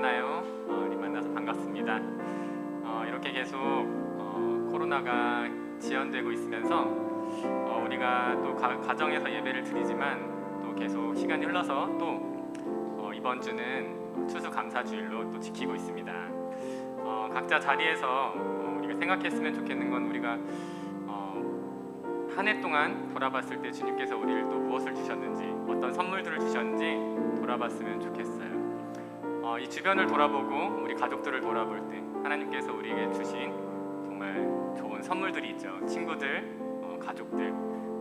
보냈나요? 어, 우리 만나서 반갑습니다. 어, 이렇게 계속 어, 코로나가 지연되고 있으면서 어, 우리가 또 가, 가정에서 예배를 드리지만 또 계속 시간이 흘러서 또 어, 이번 주는 추수감사주일로 또 지키고 있습니다. 어, 각자 자리에서 어, 우리가 생각했으면 좋겠는 건 우리가 어, 한해 동안 돌아봤을 때 주님께서 우리를 또 무엇을 주셨는지 어떤 선물들을 주셨는지 돌아봤으면 좋겠어요. 어, 이 주변을 돌아보고 우리 가족들을 돌아볼 때 하나님께서 우리에게 주신 정말 좋은 선물들이 있죠. 친구들, 어, 가족들,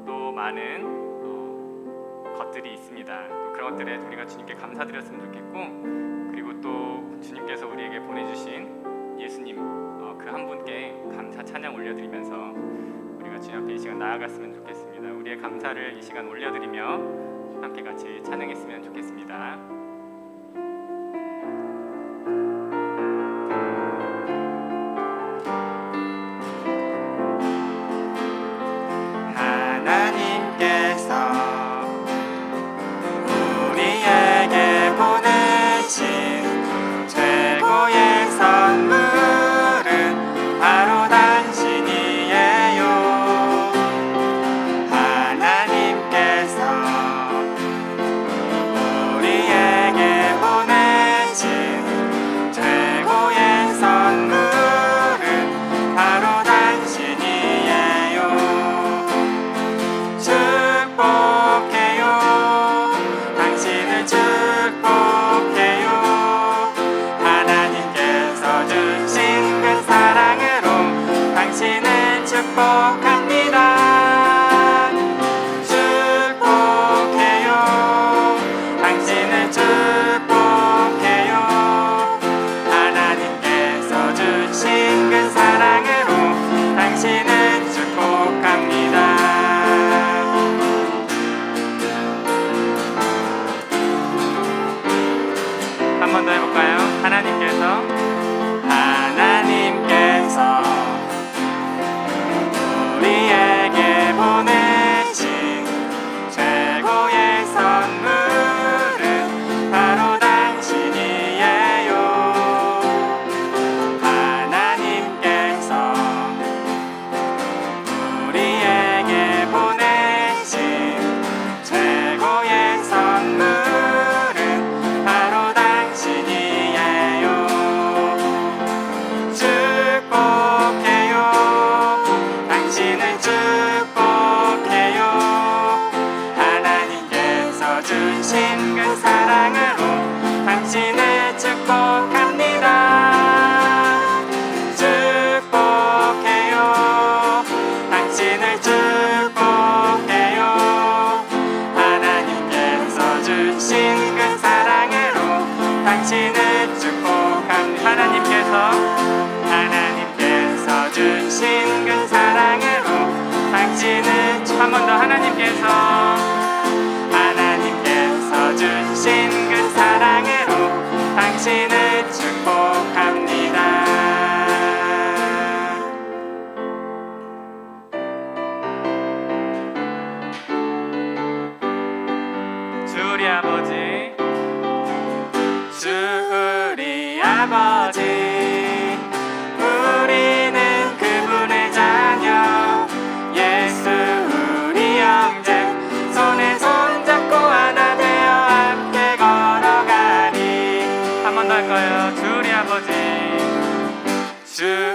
또 많은 어, 것들이 있습니다. 또 그런 것들에 우리가 주님께 감사드렸으면 좋겠고 그리고 또 주님께서 우리에게 보내주신 예수님 어, 그한 분께 감사 찬양 올려드리면서 우리가 주님 앞에 이 시간 나아갔으면 좋겠습니다. 우리의 감사를 이 시간 올려드리며 함께 같이 찬양했으면 좋겠습니다. 한번 더 해볼까요? 하나님께서 하나님께서 하나님께서 주신 그 사랑으로 당신을 주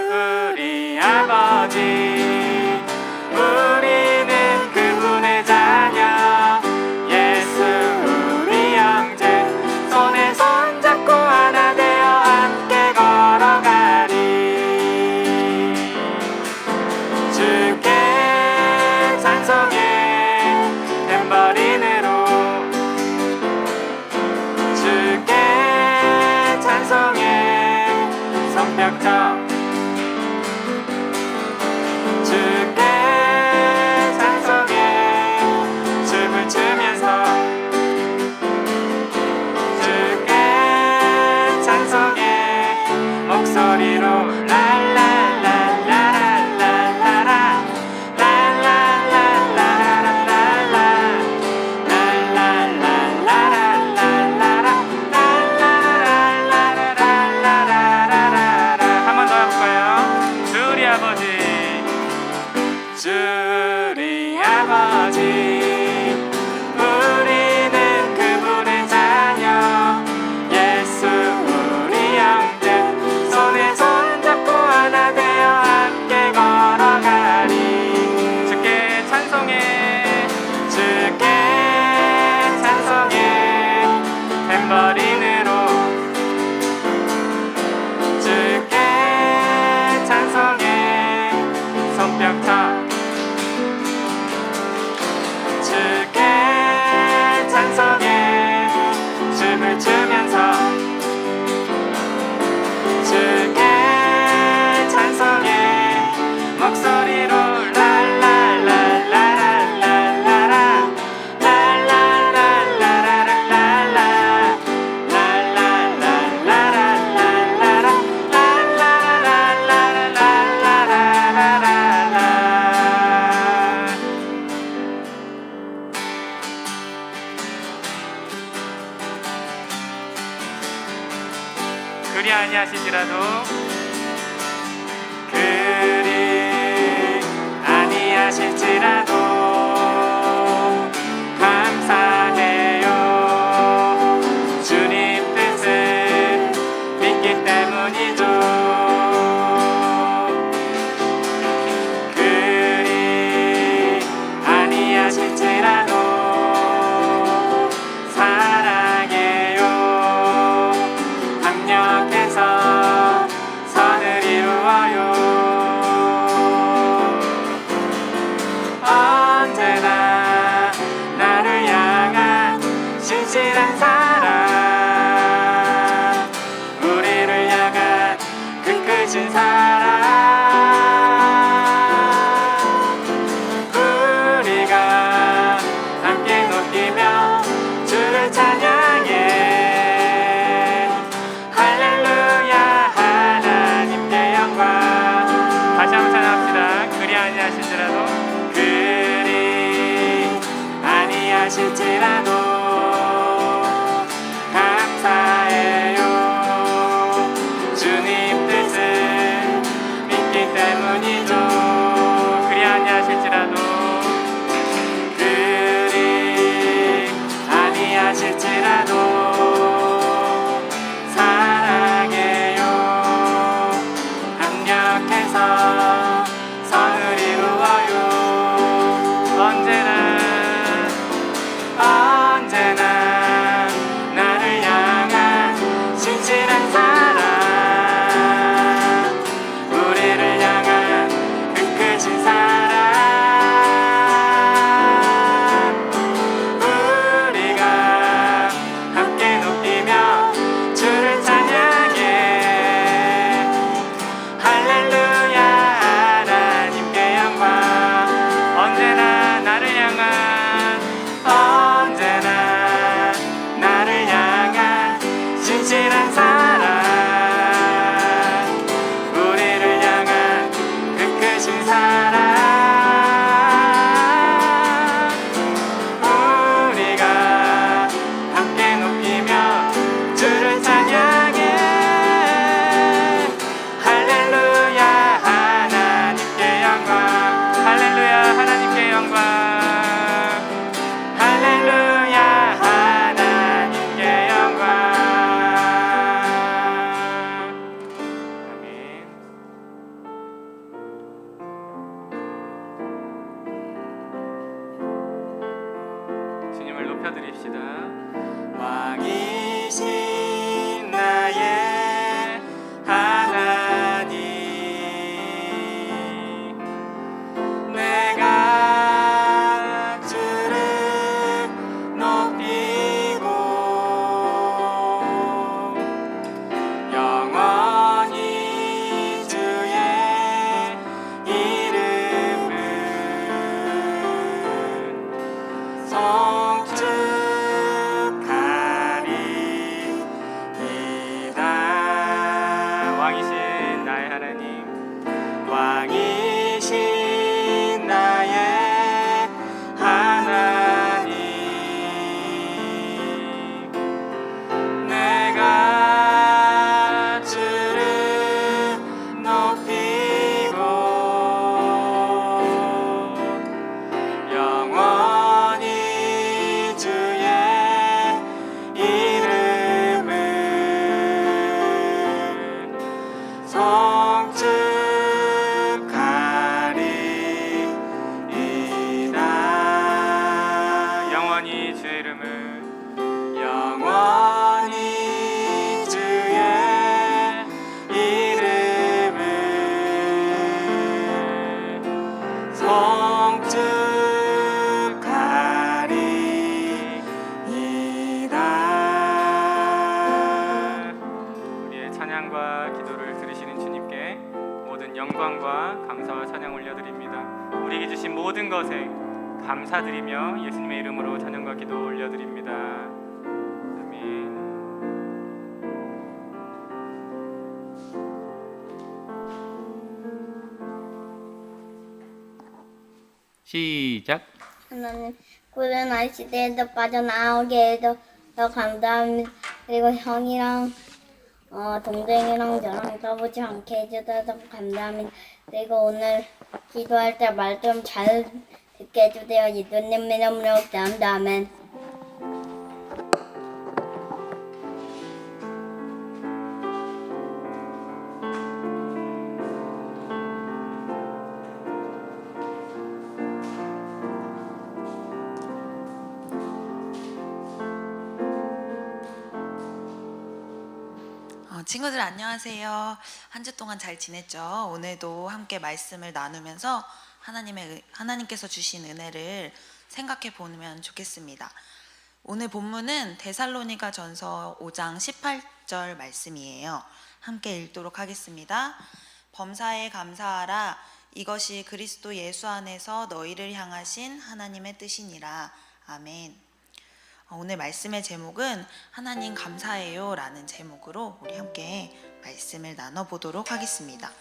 시작. 하나님 꿀은 날씨대에도 빠져나오게 더 감사합니다. 그리고 형이랑 어, 동생이랑 저랑 싸우지 않게 해주셔서 감사합니다. 그리고 오늘 기도할 때 말 좀 잘 듣게 해주세요. 예수님 이름으로 감사합니다. 친구들 안녕하세요. 한 주 동안 잘 지냈죠? 오늘도 함께 말씀을 나누면서 하나님의 은- 하나님께서 주신 은혜를 생각해 보면 좋겠습니다. 오늘 본문은 데살로니가 전서 5장 18절 말씀이에요. 함께 읽도록 하겠습니다. 범사에 감사하라. 이것이 그리스도 예수 안에서 너희를 향하신 하나님의 뜻이니라. 아멘. 어, 오늘 말씀의 제목은 하나님 감사해요 라는 제목으로 우리 함께 말씀을 나눠보도록 하겠습니다.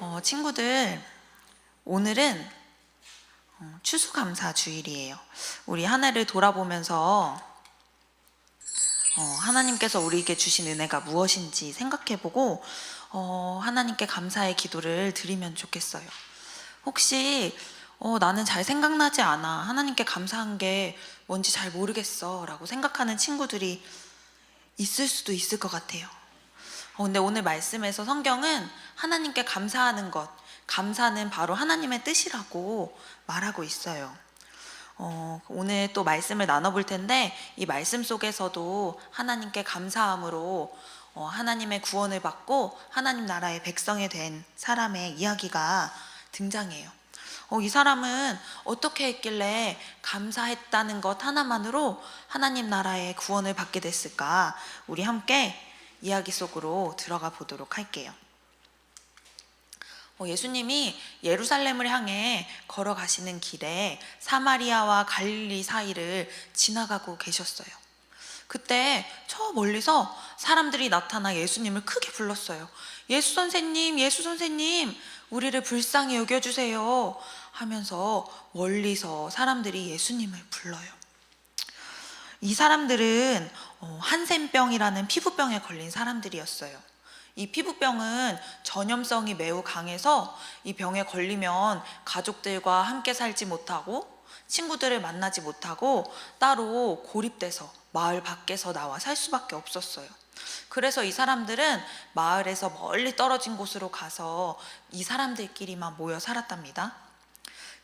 어, 친구들, 오늘은 어, 추수감사 주일이에요. 우리 한 해를 돌아보면서 어, 하나님께서 우리에게 주신 은혜가 무엇인지 생각해보고 어, 하나님께 감사의 기도를 드리면 좋겠어요. 혹시 어, 나는 잘 생각나지 않아. 하나님께 감사한 게 뭔지 잘 모르겠어. 라고 생각하는 친구들이 있을 수도 있을 것 같아요. 어, 근데 오늘 말씀에서 성경은 하나님께 감사하는 것, 감사는 바로 하나님의 뜻이라고 말하고 있어요. 어, 오늘 또 말씀을 나눠볼 텐데 이 말씀 속에서도 하나님께 감사함으로 어, 하나님의 구원을 받고 하나님 나라의 백성이 된 사람의 이야기가 등장해요. 어, 이 사람은 어떻게 했길래 감사했다는 것 하나만으로 하나님 나라의 구원을 받게 됐을까? 우리 함께 이야기 속으로 들어가 보도록 할게요. 어, 예수님이 예루살렘을 향해 걸어가시는 길에 사마리아와 갈릴리 사이를 지나가고 계셨어요. 그때 저 멀리서 사람들이 나타나 예수님을 크게 불렀어요. 예수 선생님, 예수 선생님, 우리를 불쌍히 여겨주세요. 하면서 멀리서 사람들이 예수님을 불러요. 이 사람들은 어, 한센병이라는 피부병에 걸린 사람들이었어요. 이 피부병은 전염성이 매우 강해서 이 병에 걸리면 가족들과 함께 살지 못하고 친구들을 만나지 못하고 따로 고립돼서 마을 밖에서 나와 살 수밖에 없었어요. 그래서 이 사람들은 마을에서 멀리 떨어진 곳으로 가서 이 사람들끼리만 모여 살았답니다.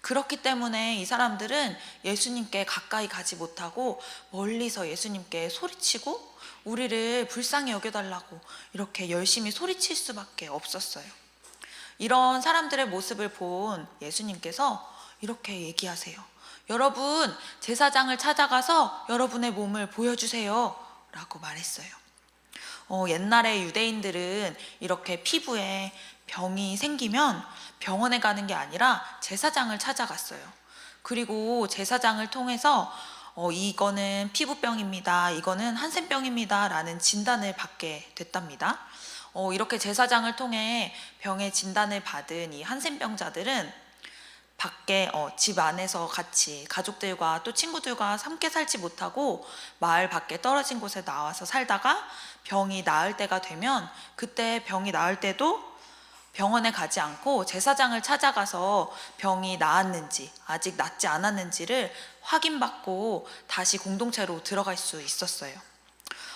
그렇기 때문에 이 사람들은 예수님께 가까이 가지 못하고 멀리서 예수님께 소리치고 우리를 불쌍히 여겨달라고 이렇게 열심히 소리칠 수밖에 없었어요. 이런 사람들의 모습을 본 예수님께서 이렇게 얘기하세요. 여러분, 제사장을 찾아가서 여러분의 몸을 보여주세요. 라고 말했어요. 어, 옛날에 유대인들은 이렇게 피부에 병이 생기면 병원에 가는 게 아니라 제사장을 찾아갔어요. 그리고 제사장을 통해서 어, 이거는 피부병입니다. 이거는 한센병입니다. 라는 진단을 받게 됐답니다. 어, 이렇게 제사장을 통해 병의 진단을 받은 이 한센병자들은 밖에 어, 집 안에서 같이 가족들과 또 친구들과 함께 살지 못하고 마을 밖에 떨어진 곳에 나와서 살다가 병이 나을 때가 되면 그때 병이 나을 때도 병원에 가지 않고 제사장을 찾아가서 병이 나았는지 아직 낫지 않았는지를 확인받고 다시 공동체로 들어갈 수 있었어요.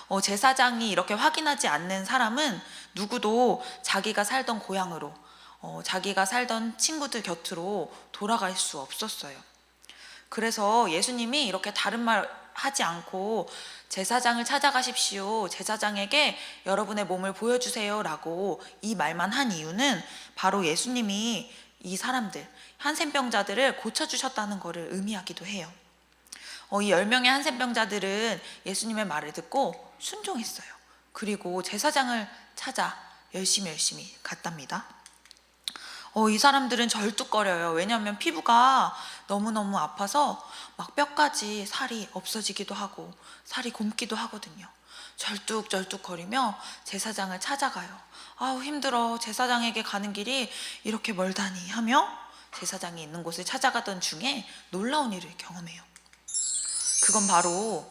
어, 제사장이 이렇게 확인하지 않는 사람은 누구도 자기가 살던 고향으로 어, 자기가 살던 친구들 곁으로 돌아갈 수 없었어요. 그래서 예수님이 이렇게 다른 말 하지 않고 제사장을 찾아가십시오. 제사장에게 여러분의 몸을 보여주세요. 라고 이 말만 한 이유는 바로 예수님이 이 사람들, 한센병자들을 고쳐주셨다는 것을 의미하기도 해요. 어, 이 10명의 한센병자들은 예수님의 말을 듣고 순종했어요. 그리고 제사장을 찾아 열심히 열심히 갔답니다. 어, 이 사람들은 절뚝거려요. 왜냐하면 피부가 너무너무 아파서 막 뼈까지 살이 없어지기도 하고 살이 곪기도 하거든요. 절뚝절뚝거리며 제사장을 찾아가요. 아우 힘들어. 제사장에게 가는 길이 이렇게 멀다니 하며 제사장이 있는 곳을 찾아가던 중에 놀라운 일을 경험해요. 그건 바로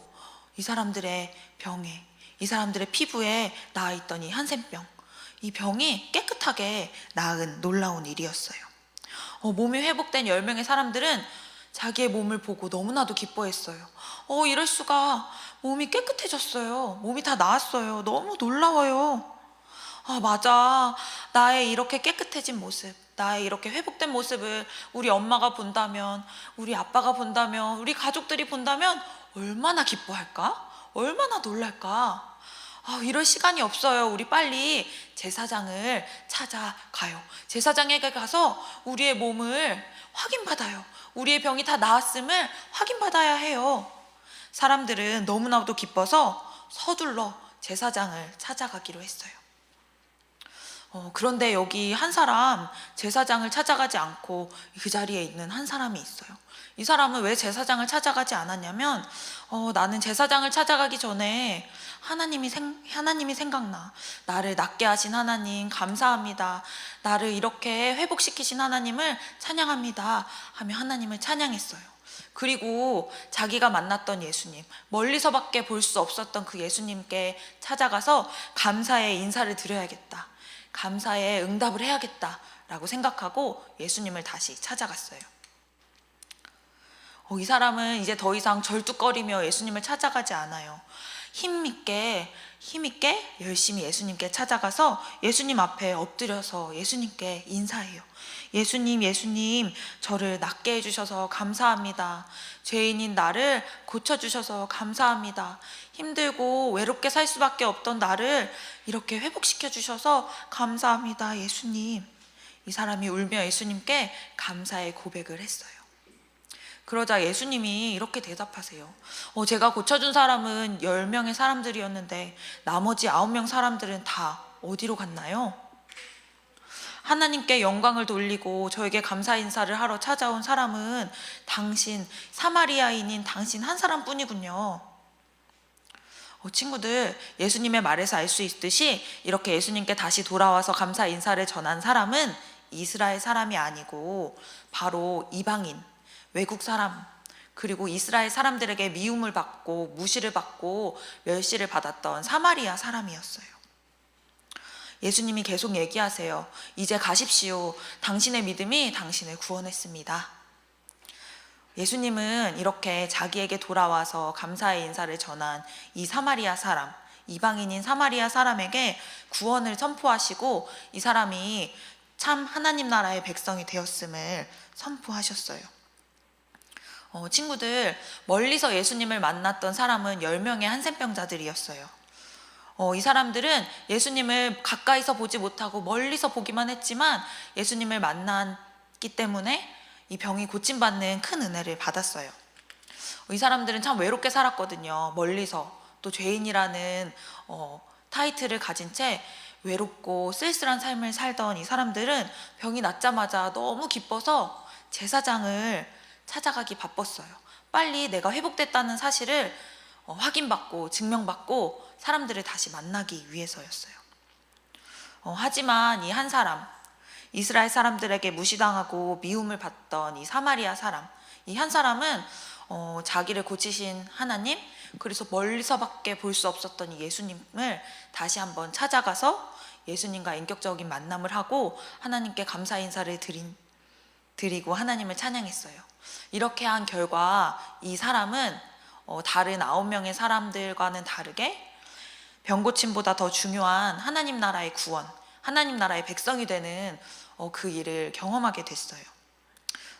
이 사람들의 병에 이 사람들의 피부에 나아 있던 이 한센병, 이 병이 깨끗하게 나은 놀라운 일이었어요. 어, 몸이 회복된 10명의 사람들은 자기의 몸을 보고 너무나도 기뻐했어요. 어, 이럴 수가 몸이 깨끗해졌어요. 몸이 다 나았어요. 너무 놀라워요. 아, 맞아. 나의 이렇게 깨끗해진 모습, 나의 이렇게 회복된 모습을 우리 엄마가 본다면, 우리 아빠가 본다면, 우리 가족들이 본다면 얼마나 기뻐할까? 얼마나 놀랄까? 아, 이럴 시간이 없어요. 우리 빨리 제사장을 찾아가요. 제사장에게 가서 우리의 몸을 확인받아요. 우리의 병이 다 나았음을 확인받아야 해요. 사람들은 너무나도 기뻐서 서둘러 제사장을 찾아가기로 했어요. 어, 그런데 여기 한 사람 제사장을 찾아가지 않고 그 자리에 있는 한 사람이 있어요. 이 사람은 왜 제사장을 찾아가지 않았냐면 어, 나는 제사장을 찾아가기 전에 하나님이 생, 하나님이 생각나. 나를 낫게 하신 하나님 감사합니다. 나를 이렇게 회복시키신 하나님을 찬양합니다. 하며 하나님을 찬양했어요. 그리고 자기가 만났던 예수님, 멀리서밖에 볼 수 없었던 그 예수님께 찾아가서 감사의 인사를 드려야겠다. 감사의 응답을 해야겠다 라고 생각하고 예수님을 다시 찾아갔어요. 어, 이 사람은 이제 더 이상 절뚝거리며 예수님을 찾아가지 않아요. 힘있게, 힘있게 열심히 예수님께 찾아가서 예수님 앞에 엎드려서 예수님께 인사해요. 예수님, 예수님, 저를 낫게 해주셔서 감사합니다. 죄인인 나를 고쳐주셔서 감사합니다. 힘들고 외롭게 살 수밖에 없던 나를 이렇게 회복시켜 주셔서 감사합니다, 예수님. 이 사람이 울며 예수님께 감사의 고백을 했어요. 그러자 예수님이 이렇게 대답하세요. 어, 제가 고쳐준 사람은 10명의 사람들이었는데 나머지 9명 사람들은 다 어디로 갔나요? 하나님께 영광을 돌리고 저에게 감사 인사를 하러 찾아온 사람은 당신, 사마리아인인 당신 한 사람뿐이군요. 어, 친구들, 예수님의 말에서 알 수 있듯이 이렇게 예수님께 다시 돌아와서 감사 인사를 전한 사람은 이스라엘 사람이 아니고 바로 이방인, 외국 사람, 그리고 이스라엘 사람들에게 미움을 받고 무시를 받고 멸시를 받았던 사마리아 사람이었어요. 예수님이 계속 얘기하세요. 이제 가십시오. 당신의 믿음이 당신을 구원했습니다. 예수님은 이렇게 자기에게 돌아와서 감사의 인사를 전한 이 사마리아 사람, 이방인인 사마리아 사람에게 구원을 선포하시고 이 사람이 참 하나님 나라의 백성이 되었음을 선포하셨어요. 어, 친구들, 멀리서 예수님을 만났던 사람은 10명의 한센병자들이었어요. 어, 이 사람들은 예수님을 가까이서 보지 못하고 멀리서 보기만 했지만 예수님을 만났기 때문에 이 병이 고침받는 큰 은혜를 받았어요. 어, 이 사람들은 참 외롭게 살았거든요. 멀리서 또 죄인이라는 어, 타이틀을 가진 채 외롭고 쓸쓸한 삶을 살던 이 사람들은 병이 낫자마자 너무 기뻐서 제사장을 찾아가기 바빴어요. 빨리 내가 회복됐다는 사실을 어, 확인받고 증명받고 사람들을 다시 만나기 위해서였어요. 어, 하지만 이 한 사람, 이스라엘 사람들에게 무시당하고 미움을 받던 이 사마리아 사람, 이 한 사람은 어, 자기를 고치신 하나님, 그래서 멀리서밖에 볼 수 없었던 이 예수님을 다시 한번 찾아가서 예수님과 인격적인 만남을 하고 하나님께 감사 인사를 드린, 드리고 하나님을 찬양했어요. 이렇게 한 결과 이 사람은 어, 다른 아홉 명의 사람들과는 다르게 병 고침보다 더 중요한 하나님 나라의 구원, 하나님 나라의 백성이 되는 어, 그 일을 경험하게 됐어요.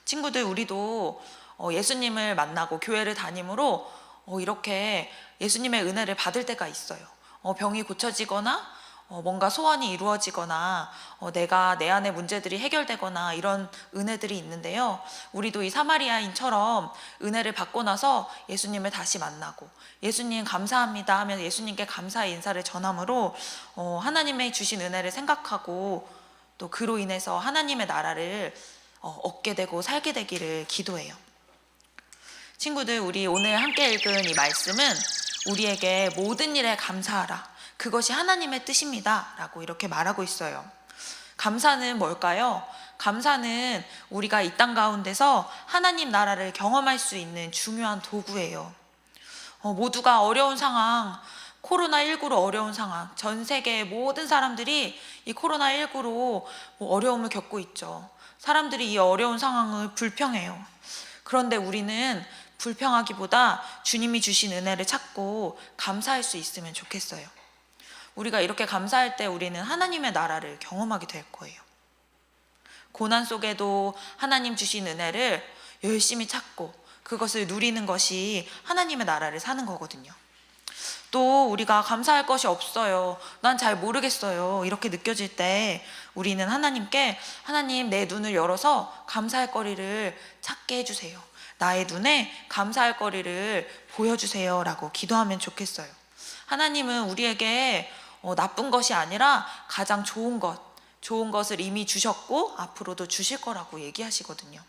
친구들, 우리도 어, 예수님을 만나고 교회를 다님으로 어, 이렇게 예수님의 은혜를 받을 때가 있어요. 어, 병이 고쳐지거나 어, 뭔가 소원이 이루어지거나 어, 내가 내 안의 문제들이 해결되거나 이런 은혜들이 있는데요. 우리도 이 사마리아인처럼 은혜를 받고 나서 예수님을 다시 만나고 예수님 감사합니다 하면 예수님께 감사의 인사를 전함으로 어, 하나님의 주신 은혜를 생각하고 또 그로 인해서 하나님의 나라를 어, 얻게 되고 살게 되기를 기도해요. 친구들, 우리 오늘 함께 읽은 이 말씀은 우리에게 모든 일에 감사하라. 그것이 하나님의 뜻입니다. 라고 이렇게 말하고 있어요. 감사는 뭘까요? 감사는 우리가 이 땅 가운데서 하나님 나라를 경험할 수 있는 중요한 도구예요. 어, 모두가 어려운 상황, 코로나19로 어려운 상황, 전 세계 모든 사람들이 이 코로나19로 뭐 어려움을 겪고 있죠. 사람들이 이 어려운 상황을 불평해요. 그런데 우리는 불평하기보다 주님이 주신 은혜를 찾고 감사할 수 있으면 좋겠어요. 우리가 이렇게 감사할 때 우리는 하나님의 나라를 경험하게 될 거예요. 고난 속에도 하나님 주신 은혜를 열심히 찾고 그것을 누리는 것이 하나님의 나라를 사는 거거든요. 또 우리가 감사할 것이 없어요. 난 잘 모르겠어요. 이렇게 느껴질 때 우리는 하나님께 하나님 내 눈을 열어서 감사할 거리를 찾게 해주세요. 나의 눈에 감사할 거리를 보여주세요. 라고 기도하면 좋겠어요. 하나님은 우리에게 어, 나쁜 것이 아니라 가장 좋은 것, 좋은 것을 이미 주셨고 앞으로도 주실 거라고 얘기하시거든요.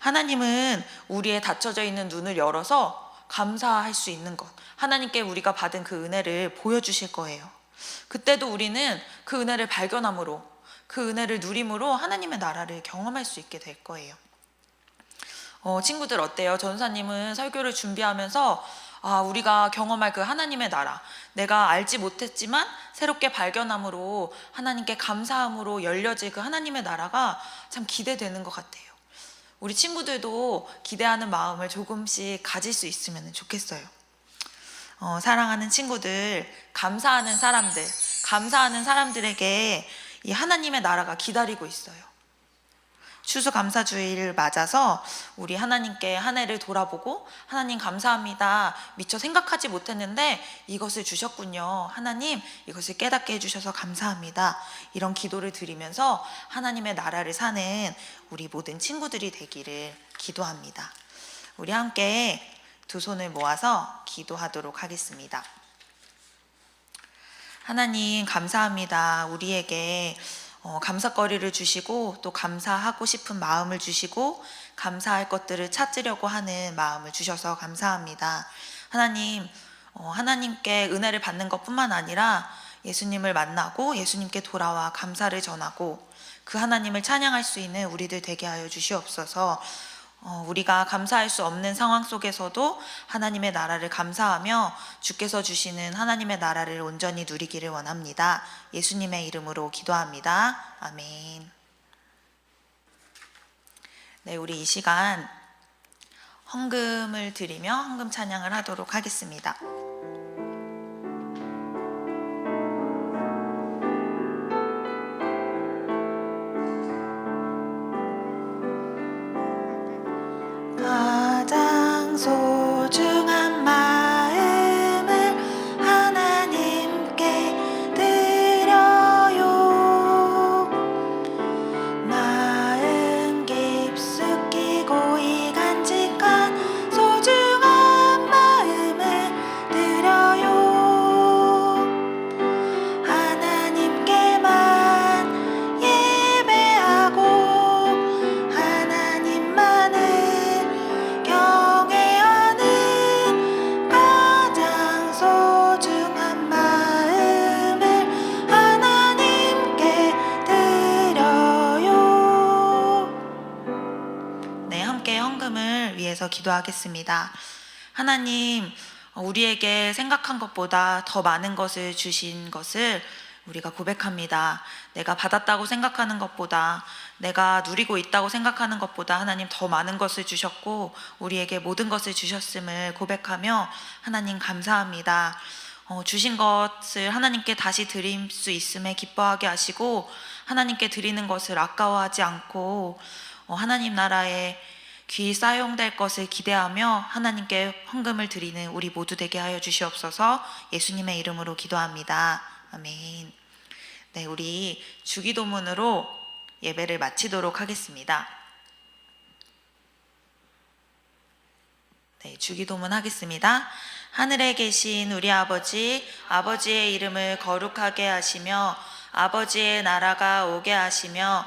하나님은 우리의 닫혀져 있는 눈을 열어서 감사할 수 있는 것, 하나님께 우리가 받은 그 은혜를 보여주실 거예요. 그때도 우리는 그 은혜를 발견함으로, 그 은혜를 누림으로 하나님의 나라를 경험할 수 있게 될 거예요. 어, 친구들 어때요? 전사님은 설교를 준비하면서 아, 우리가 경험할 그 하나님의 나라, 내가 알지 못했지만 새롭게 발견함으로 하나님께 감사함으로 열려질 그 하나님의 나라가 참 기대되는 것 같아요. 우리 친구들도 기대하는 마음을 조금씩 가질 수 있으면 좋겠어요. 어, 사랑하는 친구들, 감사하는 사람들, 감사하는 사람들에게 이 하나님의 나라가 기다리고 있어요. 추수감사주의를 맞아서 우리 하나님께 한 해를 돌아보고 하나님 감사합니다. 미처 생각하지 못했는데 이것을 주셨군요. 하나님 이것을 깨닫게 해주셔서 감사합니다. 이런 기도를 드리면서 하나님의 나라를 사는 우리 모든 친구들이 되기를 기도합니다. 우리 함께 두 손을 모아서 기도하도록 하겠습니다. 하나님 감사합니다. 우리에게 어, 감사거리를 주시고 또 감사하고 싶은 마음을 주시고 감사할 것들을 찾으려고 하는 마음을 주셔서 감사합니다. 하나님, 어, 하나님께 은혜를 받는 것뿐만 아니라 예수님을 만나고 예수님께 돌아와 감사를 전하고 그 하나님을 찬양할 수 있는 우리들 되게 하여 주시옵소서. 어, 우리가 감사할 수 없는 상황 속에서도 하나님의 나라를 감사하며 주께서 주시는 하나님의 나라를 온전히 누리기를 원합니다. 예수님의 이름으로 기도합니다. 아멘. 네, 우리 이 시간 헌금을 드리며 헌금 찬양을 하도록 하겠습니다. 기도하겠습니다. 하나님, 우리에게 생각한 것보다 더 많은 것을 주신 것을 우리가 고백합니다. 내가 받았다고 생각하는 것보다 내가 누리고 있다고 생각하는 것보다 하나님 더 많은 것을 주셨고 우리에게 모든 것을 주셨음을 고백하며 하나님 감사합니다. 어, 주신 것을 하나님께 다시 드릴 수 있음에 기뻐하게 하시고 하나님께 드리는 것을 아까워하지 않고 어, 하나님 나라에 귀 사용될 것을 기대하며 하나님께 헌금을 드리는 우리 모두 되게 하여 주시옵소서 예수님의 이름으로 기도합니다. 아멘. 네, 우리 주기도문으로 예배를 마치도록 하겠습니다. 네, 주기도문 하겠습니다. 하늘에 계신 우리 아버지, 아버지의 이름을 거룩하게 하시며 아버지의 나라가 오게 하시며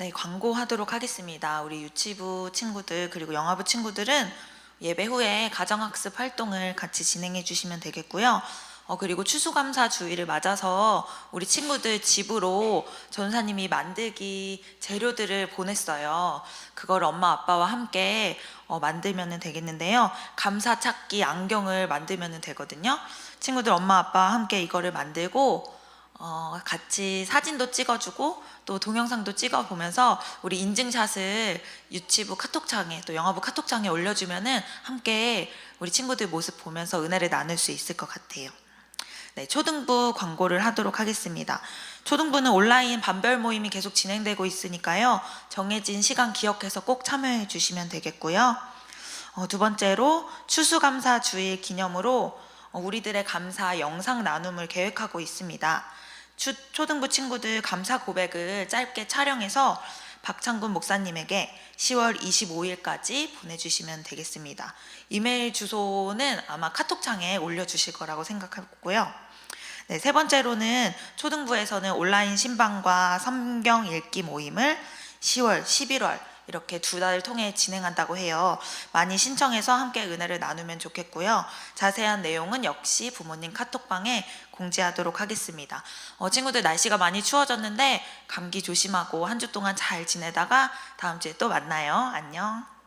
네, 광고하도록 하겠습니다. 우리 유치부 친구들 그리고 영화부 친구들은 예배 후에 가정학습 활동을 같이 진행해 주시면 되겠고요. 어, 그리고 추수감사 주일을 맞아서 우리 친구들 집으로 전사님이 만들기 재료들을 보냈어요. 그걸 엄마 아빠와 함께 어, 만들면 되겠는데요. 감사 찾기 안경을 만들면 되거든요. 친구들 엄마 아빠와 함께 이거를 만들고 어, 같이 사진도 찍어주고 또 동영상도 찍어보면서 우리 인증샷을 유치부 카톡창에 또 영화부 카톡창에 올려주면은 함께 우리 친구들 모습 보면서 은혜를 나눌 수 있을 것 같아요. 네, 초등부 광고를 하도록 하겠습니다. 초등부는 온라인 반별 모임이 계속 진행되고 있으니까요. 정해진 시간 기억해서 꼭 참여해 주시면 되겠고요. 어, 두 번째로 추수감사 주일 기념으로 어, 우리들의 감사 영상 나눔을 계획하고 있습니다. 추, 초등부 친구들 감사 고백을 짧게 촬영해서 박창군 목사님에게 10월 25일까지 보내주시면 되겠습니다. 이메일 주소는 아마 카톡창에 올려주실 거라고 생각하고요. 네, 세 번째로는 초등부에서는 온라인 신방과 성경 읽기 모임을 10월, 11월 이렇게 두 달을 통해 진행한다고 해요. 많이 신청해서 함께 은혜를 나누면 좋겠고요. 자세한 내용은 역시 부모님 카톡방에 공지하도록 하겠습니다. 어, 친구들 날씨가 많이 추워졌는데 감기 조심하고 한 주 동안 잘 지내다가 다음 주에 또 만나요. 안녕.